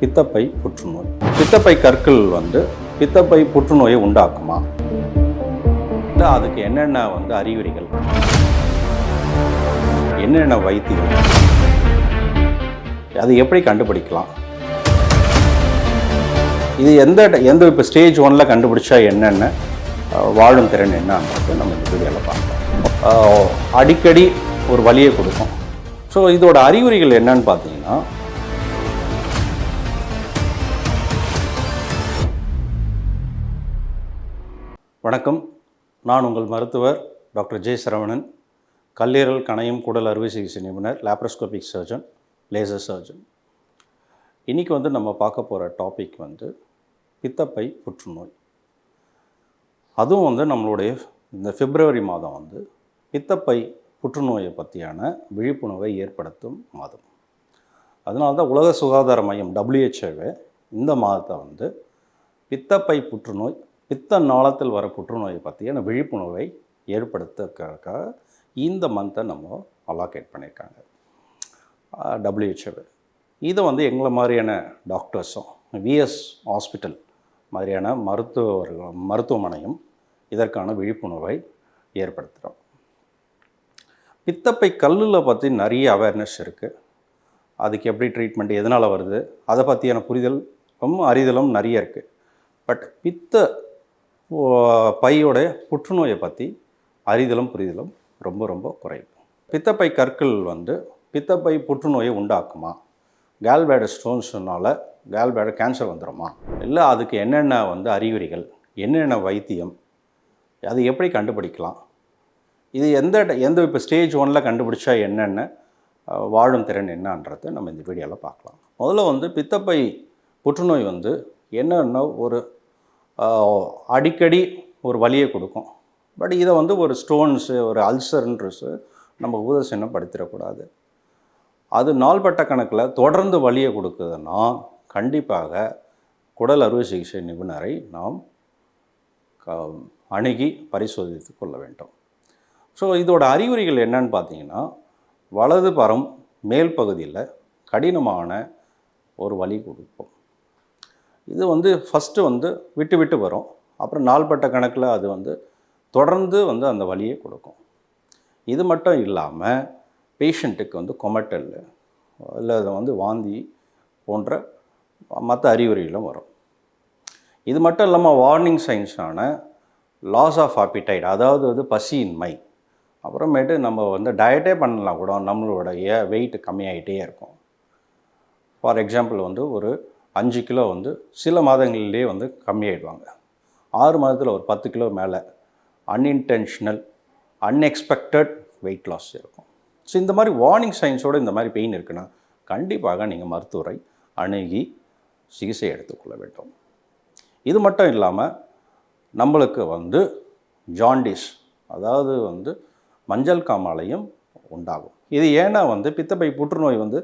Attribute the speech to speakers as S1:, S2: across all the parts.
S1: பித்தப்பை புற்றுநோய். பித்தப்பை கற்கள் வந்து பித்தப்பை புற்றுநோயை உண்டாக்குமா? இல்லை அதுக்கு என்னென்ன வந்து அறிகுறிகள்? என்னென்ன வைத்தியம்? அது எப்படி கண்டுபிடிக்கலாம்? இது எந்த எந்த இப்போ ஸ்டேஜ் ஒன்ல கண்டுபிடிச்சா என்னென்ன வாழும் திறன் என்னன்றது நம்ம இந்த வீடியோவில் பார்க்கலாம். அடிக்கடி ஒரு வழியை கொடுக்கும். ஸோ இதோட அறிகுறிகள் என்னன்னு பார்த்தீங்கன்னா வணக்கம். நான் உங்கள் மருத்துவர் டாக்டர் ஜெய் சரவணன் கல்லீரல் கணையம் குடல் அறுவை சிகிச்சை நிபுணர் லேப்ரோஸ்கோபிக் சர்ஜன் லேசர் சர்ஜன் இன்றைக்கி வந்து நம்ம பார்க்க போகிற டாபிக் வந்து பித்தப்பை புற்றுநோய். அதுவும் வந்து நம்மளுடைய இந்த பிப்ரவரி மாதம் வந்து பித்தப்பை புற்றுநோயை பற்றியான விழிப்புணர்வை ஏற்படுத்தும் மாதம். அதனால்தான் உலக சுகாதார மையம் டபிள்யூஹெச்ஓவே இந்த மாதத்தை வந்து பித்தப்பை புற்றுநோய் பித்த நாளத்தில் வர புற்றுநோயை பற்றியான விழிப்புணர்வை ஏற்படுத்துறதுக்காக இந்த மந்த்தை நம்ம அலாகேட் பண்ணியிருக்காங்க. டபிள்யூஹெச்ஓ இதை வந்து எங்களை மாதிரியான டாக்டர்ஸும் விஎஸ் ஹாஸ்பிட்டல் மாதிரியான மருத்துவர்கள் மருத்துவமனையும் இதற்கான விழிப்புணர்வை ஏற்படுத்துகிறோம் பித்தப்பை கல்லில் பற்றி நிறைய அவேர்னஸ் இருக்குது அதுக்கு எப்படி ட்ரீட்மெண்ட் எதனால் வருது அதை பற்றியான புரிதலும் அறிதலும் நிறைய இருக்குது பட் பித்த பையோடைய புற்றுநோயை பற்றி அறிதலும் புரிதலும் ரொம்ப ரொம்ப குறைவு. பித்தப்பை கற்கள் வந்து பித்தப்பை புற்றுநோயை உண்டாக்குமா? கேல்பேட ஸ்டோன்ஸ்னால கேல்பேட கேன்சர் வந்துடுமா இல்லை அதுக்கு என்னென்ன வந்து அறிகுறிகள் என்னென்ன வைத்தியம் அது எப்படி கண்டுபிடிக்கலாம்? இது எந்த எந்த இப்போ ஸ்டேஜ் ஒன்ல கண்டுபிடிச்சா என்னென்ன வாழும் திறன் என்னன்றதை நம்ம இந்த வீடியோவில் பார்க்கலாம். முதல்ல வந்து பித்தப்பை புற்றுநோய் வந்து என்னென்ன ஒரு அடிக்கடி ஒரு வலியை கொடுக்கும். பட் இதை வந்து ஒரு ஸ்டோன்ஸு ஒரு அல்சர்ன்றது நம்ம ஊதசினப்படுத்திடக்கூடாது அது நாள்பட்ட கணக்கில் தொடர்ந்து வலியை கொடுக்குதுன்னா கண்டிப்பாக குடல் அறுவை சிகிச்சை நிபுணரை நாம் க- அணுகி பரிசோதித்து கொள்ள வேண்டும். ஸோ இதோட அறிகுறிகள் என்னன்னு பார்த்தீங்கன்னா வலது பரம் மேல் பகுதியில் கடினமான ஒரு வலி கொடுப்போம் இது வந்து ஃபஸ்ட்டு வந்து விட்டு விட்டு வரும். அப்புறம் நாள்பட்ட கணக்கில் அது வந்து தொடர்ந்து வந்து அந்த வழியை கொடுக்கும். இது மட்டும் இல்லாமல் பேஷண்ட்டுக்கு வந்து கொமட்டல் இல்லை அது வந்து வாந்தி போன்ற மற்ற அறிகுறிகளும் வரும். இது மட்டும் இல்லாமல் வார்னிங் சைன்ஸான லாஸ் ஆஃப் ஆப்பிடைட் அதாவது வந்து பசியின்மை அப்புறமேட்டு நம்ம வந்து டயட்டே பண்ணலாம் கூட நம்மளுடைய வெயிட் கம்மியாகிட்டே இருக்கும். ஃபார் எக்ஸாம்பிள் வந்து ஒரு அஞ்சு கிலோ வந்து சில மாதங்கள்லேயே வந்து கம்மியாயிடுவாங்க. ஆறு மாதத்தில் ஒரு பத்து கிலோ மேலே அன்இன்டென்ஷனல் அன்எக்ஸ்பெக்டட் வெயிட் லாஸ் இருக்கும். ஸோ இந்த மாதிரி வார்னிங் சைன்ஸோடு இந்த மாதிரி பெயின் இருக்குன்னா கண்டிப்பாக நீங்கள் மருத்துவரை அணுகி சிகிச்சை எடுத்துக்கொள்ள வேண்டும். இது மட்டும் இல்லாமல் நம்மளுக்கு வந்து ஜாண்டிஸ் அதாவது வந்து மஞ்சள் காமாலையும் உண்டாகும். இது ஏன்னா வந்து பித்தப்பை புற்றுநோய் வந்து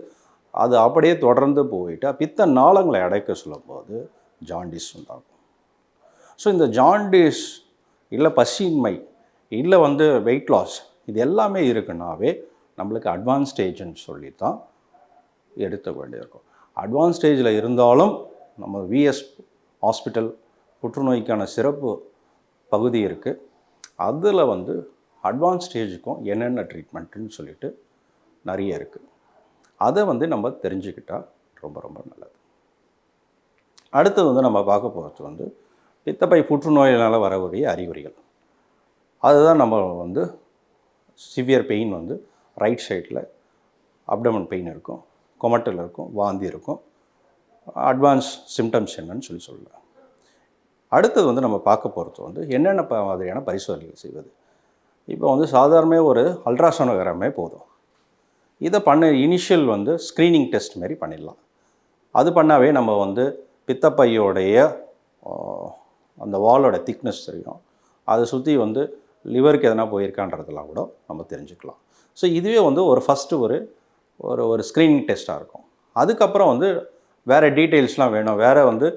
S1: அது அப்படியே தொடர்ந்து போயிட்டால் பித்த நாளங்களை அடைக்க சொல்லும்போது ஜாண்டிஸ் உண்டாகும் ஸோ இந்த ஜாண்டிஸ் இல்லை பசியின்மை இல்லை வந்து வெயிட் லாஸ் இது எல்லாமே இருக்குன்னாவே நம்மளுக்கு அட்வான்ஸ் ஸ்டேஜ்னு சொல்லி தான் எடுத்த வேண்டியிருக்கும் அட்வான்ஸ் ஸ்டேஜில் இருந்தாலும் நம்ம விஎஸ் ஹாஸ்பிட்டல் புற்றுநோய்க்கான சிறப்பு பகுதி இருக்குது அதில் வந்து அட்வான்ஸ் ஸ்டேஜுக்கும் என்னென்ன ட்ரீட்மெண்ட்டுன்னு சொல்லிட்டு நிறைய இருக்குது அதை வந்து நம்ம தெரிஞ்சுக்கிட்டால் ரொம்ப ரொம்ப நல்லது. அடுத்தது வந்து நம்ம பார்க்க போகிறது வந்து பித்தப்பை புற்றுநோயினால் வரக்கூடிய அறிகுறிகள். அதுதான் நம்ம வந்து சிவியர் பெயின் வந்து ரைட் சைடில் அப்டமன் பெயின் இருக்கும் கொமட்டல் இருக்கும் வாந்தி இருக்கும் அட்வான்ஸ் சிம்டம்ஸ் என்னன்னு சொல்லி சொல்லலாம். அடுத்தது வந்து நம்ம பார்க்க போகிறது வந்து என்னென்ன மாதிரியான பரிசோதனைகள் செய்வது? இப்போ வந்து சாதாரண ஒரு அல்ட்ராசோனோகிராமே போதும். இதை பண்ண இனிஷியல் வந்து ஸ்க்ரீனிங் டெஸ்ட் மாதிரி பண்ணிடலாம். அது பண்ணாவே நம்ம வந்து பித்தப்பையோடைய அந்த வாலோட திக்னஸ் தெரியும். அதை சுற்றி வந்து லிவருக்கு எதனா போயிருக்கான்றதெல்லாம் கூட நம்ம தெரிஞ்சுக்கலாம். ஸோ இதுவே வந்து ஒரு ஃபஸ்ட்டு ஒரு ஒரு ஒரு ஸ்க்ரீனிங் டெஸ்ட்டாக இருக்கும். அதுக்கப்புறம் வந்து வேறு டீட்டெயில்ஸ்லாம் வேணும். வேறு வந்து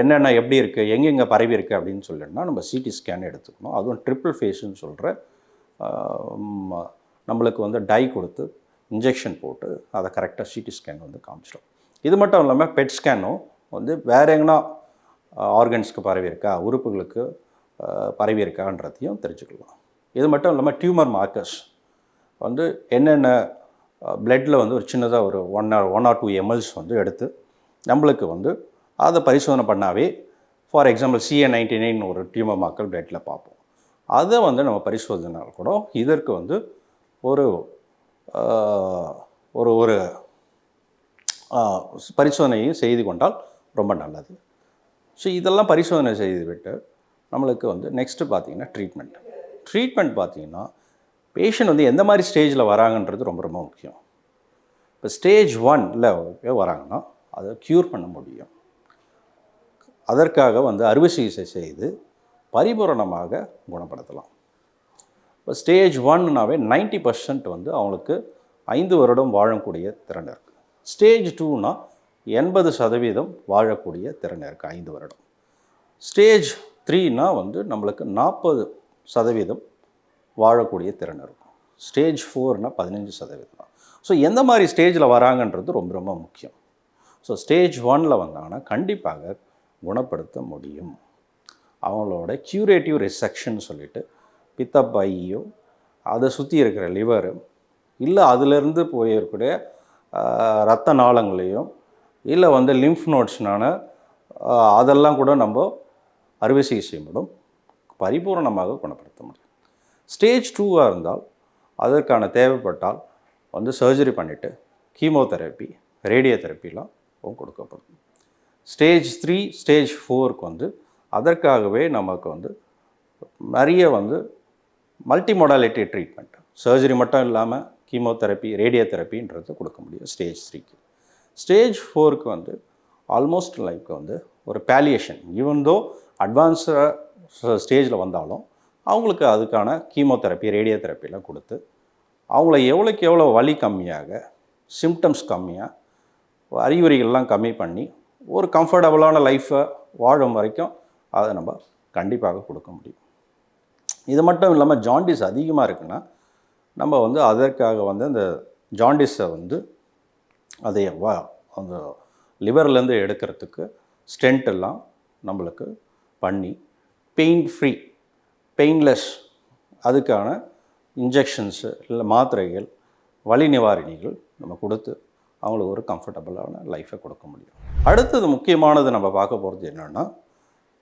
S1: என்னென்ன எப்படி இருக்குது எங்கெங்கே பரவி இருக்குது அப்படின்னு சொல்லிட்டுனா நம்ம சிடி ஸ்கேன் எடுத்துக்கணும். அதுவும் ட்ரிப்பிள் ஃபேஸுன்னு சொல்கிற நம்மளுக்கு வந்து டை கொடுத்து இன்ஜெக்ஷன் போட்டு அதை கரெக்டாக சிடி ஸ்கேன் வந்து காமிச்சிடும். இது மட்டும் இல்லாமல் பெட் ஸ்கேனும் வந்து வேற எங்கன்னா ஆர்கன்ஸ்க்கு பரவி இருக்கா உறுப்புகளுக்கு பரவி இருக்கான்றதையும் தெரிஞ்சுக்கலாம். இது மட்டும் இல்லாமல் டியூமர் மார்க்கர்ஸ் வந்து என்னென்ன பிளட்டில் வந்து ஒரு சின்னதாக ஒரு one or one or two MLs வந்து எடுத்து நம்மளுக்கு வந்து அதை பரிசோதனை பண்ணாவே for example CA ninety nine ஒரு டியூமர் மார்க்கர் பிளட்டில் பார்ப்போம். அதை வந்து நம்ம பரிசோதனை கூட இதற்கு வந்து ஒரு ஒரு ஒரு பரிசோதனையும் செய்து கொண்டால் ரொம்ப நல்லது. ஸோ இதெல்லாம் பரிசோதனை செய்துவிட்டு நம்மளுக்கு வந்து நெக்ஸ்ட்டு பார்த்தீங்கன்னா ட்ரீட்மெண்ட் ட்ரீட்மெண்ட் பார்த்தீங்கன்னா பேஷண்ட் வந்து எந்த மாதிரி ஸ்டேஜில் வராங்கன்றது ரொம்ப ரொம்ப முக்கியம். இப்போ ஸ்டேஜ் ஒன்ல வராங்கன்னா அதை க்யூர் பண்ண முடியும். அதற்காக வந்து அறுவை சிகிச்சை செய்து பரிபூரணமாக குணப்படுத்தலாம். இப்போ ஸ்டேஜ் ஒன்னாவே 90% பர்சன்ட் வந்து அவங்களுக்கு ஐந்து வருடம் வாழக்கூடிய திறன் இருக்குது ஸ்டேஜ் டூனா எண்பது சதவீதம் வாழக்கூடிய திறன் இருக்குது ஐந்து வருடம். ஸ்டேஜ் த்ரீனா வந்து நம்மளுக்கு நாற்பது சதவீதம் வாழக்கூடிய திறன் இருக்கும். ஸ்டேஜ் ஃபோர்னால் பதினஞ்சு சதவீதம். தான் ஸோ எந்த மாதிரி ஸ்டேஜில் வராங்கன்றது ரொம்ப ரொம்ப முக்கியம். ஸோ ஸ்டேஜ் ஒனில் வந்தாங்கன்னா கண்டிப்பாக குணப்படுத்த முடியும். அவங்களோட க்யூரேட்டிவ் ரிசெக்ஷன் சொல்லிட்டு பித்தப்பையும் அதை சுற்றி இருக்கிற லிவரு இல்லை அதிலிருந்து போயிருக்கக்கூடிய ரத்த நாளங்களையும் இல்லை வந்து லிம்ஃப் நோட்ஸ்னான அதெல்லாம் கூட நம்ம அறுவை சிகிச்சை மூலம் பரிபூரணமாக குணப்படுத்த முடியும். ஸ்டேஜ் டூவாக இருந்தால் அதற்கான தேவைப்பட்டால் வந்து சர்ஜரி பண்ணிவிட்டு கீமோதெரப்பி ரேடியோ தெரப்பிலாம் கொடுக்கப்படும். ஸ்டேஜ் த்ரீ ஸ்டேஜ் ஃபோருக்கு வந்து அதற்காகவே நமக்கு வந்து நிறைய வந்து மல்டி மொடாலிட்டி ட்ரீட்மெண்ட் சர்ஜரி மட்டும் இல்லாமல் கீமோதெரப்பி ரேடியோ தெரப்பின்றது கொடுக்க முடியும் ஸ்டேஜ் த்ரீக்கு ஸ்டேஜ் ஃபோருக்கு வந்து ஆல்மோஸ்ட் லைஃப்க்கு வந்து ஒரு பேலியேஷன் ஈவன் தோ அட்வான்ஸாக ஸ்டேஜில் வந்தாலும் அவங்களுக்கு அதுக்கான கீமோதெரப்பி ரேடியோ தெரப்பிலாம் கொடுத்து அவங்கள எவ்வளோக்கு எவ்வளோ வலி கம்மியாக சிம்டம்ஸ் கம்மியாக அறிகுறிகள்லாம் கம்மி பண்ணி ஒரு கம்ஃபர்டபுளான லைஃப்பை வாழும் வரைக்கும் அதை நம்ம கண்டிப்பாக கொடுக்க முடியும். இது மட்டும் இல்லாமல் ஜாண்டிஸ் அதிகமாக இருக்குன்னா நம்ம வந்து அதற்காக வந்து அந்த ஜாண்டிஸை வந்து அதை வா அந்த லிவர்லேருந்து எடுக்கிறதுக்கு ஸ்டென்ட் எல்லாம் நம்மளுக்கு பண்ணி பெயின் ஃப்ரீ பெயின்லெஸ் அதுக்கான இன்ஜெக்ஷன்ஸு இல்லை மாத்திரைகள் வலி நிவாரணிகள் நம்ம கொடுத்து அவங்களுக்கு ஒரு கம்ஃபர்டபுளான லைஃப்பை கொடுக்க முடியும். அடுத்தது முக்கியமானது நம்ம பார்க்க போகிறது என்னென்னா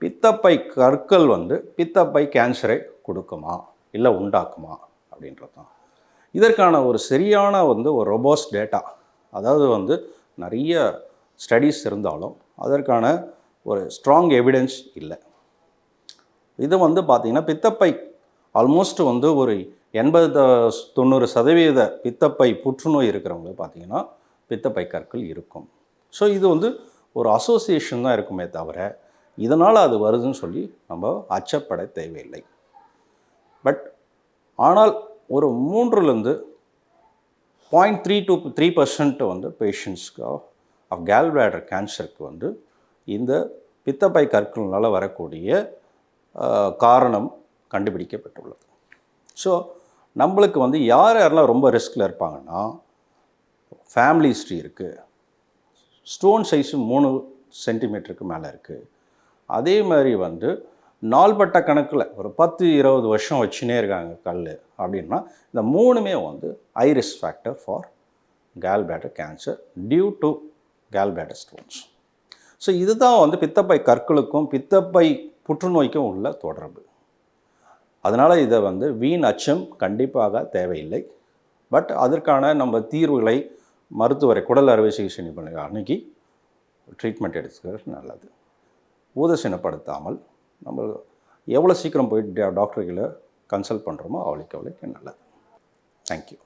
S1: பித்தப்பை கற்கள் வந்து பித்தப்பை கேன்சரை கொடுக்குமா? இல்லை உண்டாக்குமா? அப்படின்றது தான் இதற்கான ஒரு சரியான வந்து ஒரு ரொபோஸ் டேட்டா அதாவது வந்து நிறைய ஸ்டடீஸ் இருந்தாலும் அதற்கான ஒரு ஸ்ட்ராங் எவிடன்ஸ் இல்லை. இது வந்து பார்த்திங்கன்னா பித்தப்பை ஆல்மோஸ்ட் வந்து ஒரு எண்பது த- தொண்ணூறு சதவீத பித்தப்பை புற்றுநோய் இருக்கிறவங்க பார்த்திங்கன்னா பித்தப்பை கற்கள் இருக்கும். ஸோ இது வந்து ஒரு அசோசியேஷன் தான் இருக்குமே தவிர இதனால் அது வருதுன்னு சொல்லி நம்ம அச்சப்பட தேவையில்லை. பட் ஆனால் ஒரு மூன்றுலேருந்து point three two three percent வந்து பேஷண்ட்ஸ்க்கு ஆஃப் கேல்பிளாடர் கேன்சருக்கு வந்து இந்த பித்தப்பை கற்கள்னால வரக்கூடிய காரணம் கண்டுபிடிக்கப்பட்டுள்ளது. ஸோ நம்மளுக்கு வந்து யார் யாரெல்லாம் ரொம்ப ரிஸ்கில் இருப்பாங்கன்னா ஃபேமிலி ஹிஸ்ட்ரி இருக்குது ஸ்டோன் சைஸு மூணு சென்டிமீட்டருக்கு மேலே இருக்குது அதே மாதிரி வந்து நாள்பட்ட கணக்கில் ஒரு பத்து இருபது வருஷம் வச்சுனே இருக்காங்க கல் அப்படின்னா இந்த மூணுமே வந்து high risk factor for gallbladder cancer due to gallbladder stones. So இதுதான் வந்து பித்தப்பை கற்களுக்கும் பித்தப்பை புற்றுநோய்க்கும் உள்ள தொடர்பு. அதனால் இதை வந்து வீண் அச்சம் கண்டிப்பாக தேவையில்லை. பட் அதற்கான நம்ம தீர்வுகளை மருத்துவரை குடல் அறுவை சிகிச்சை நிபுணர் அன்னைக்கு ட்ரீட்மெண்ட் எடுத்துக்கிறது நல்லது. ஊதசீனப்படுத்தாமல் நம்ம எவ்வளோ சீக்கிரம் போய் டாக்டர்களை கன்சல்ட் பண்ணுறோமோ அவளுக்கு அவளுக்கு நல்லது. தேங்க்யூ